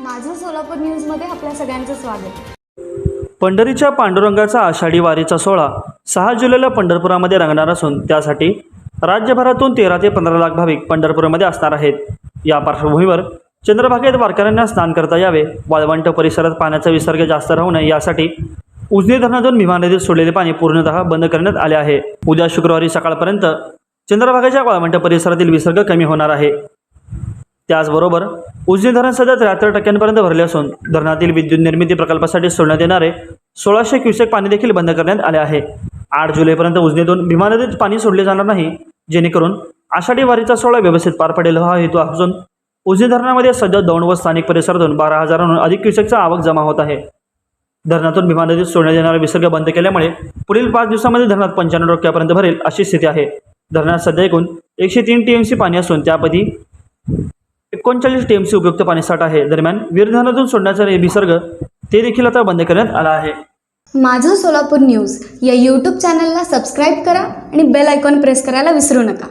माझं सोलापूर न्यूजमध्ये आपल्या सगळ्यांचं स्वागत. पंढरीच्या पांडुरंगाचा आषाढी वारीचा सोहळा सहा जुलैला पंढरपुरामध्ये रंगणार असून त्यासाठी राज्यभरातून तेरा ते पंधरा लाख भाविक पंढरपूरमध्ये असणार आहेत. या पार्श्वभूमीवर चंद्रभागेत वारकऱ्यांना स्नान करता यावे वाळवंट परिसरात पाण्याचा विसर्ग जास्त राहू नये यासाठी उजनी धरणातून भीमा नदीत सोडलेले पाणी पूर्णतः बंद करण्यात आले आहे. उद्या शुक्रवारी सकाळपर्यंत चंद्रभागेच्या वाळवंट परिसरातील विसर्ग कमी होणार आहे. त्याचबरोबर उजनी धरण सध्या त्र्याहत्तर टक्क्यांपर्यंत भरले असून धरणातील विद्युत निर्मिती प्रकल्पासाठी सोडण्यात येणारे सोळाशे क्युसेक पाणी देखील बंद करण्यात आले आहे. आठ जुलैपर्यंत उजनीतून भीमा नदीत पाणी सोडले जाणार नाही जेणेकरून आषाढी वारीचा सोहळा व्यवस्थित पार पडेल हा हेतू असून उजनी धरणामध्ये सध्या दौंड व स्थानिक परिसरातून बारा हजारांहून अधिक क्युसेकचा आवक जमा होत आहे. धरणातून भीमा नदीत सोडण्यात येणारा विसर्ग बंद केल्यामुळे पुढील पाच दिवसामध्ये धरणात पंच्याण्णव टक्क्यापर्यंत भरेल अशी स्थिती आहे. धरणात सध्या एकूण एकशे तीन टी एम सी पाणी असून त्यापैकी एकोणचाळीस टी एम सी उपयुक्त पाणीसाठा आहे. दरम्यान वीर सोडण्याचा विसर्ग ते देखील आता बंद करण्यात आला आहे. माझं सोलापूर न्यूज या यूट्यूब चॅनलला सबस्क्राईब करा आणि बेल आयकॉन प्रेस करायला विसरू नका.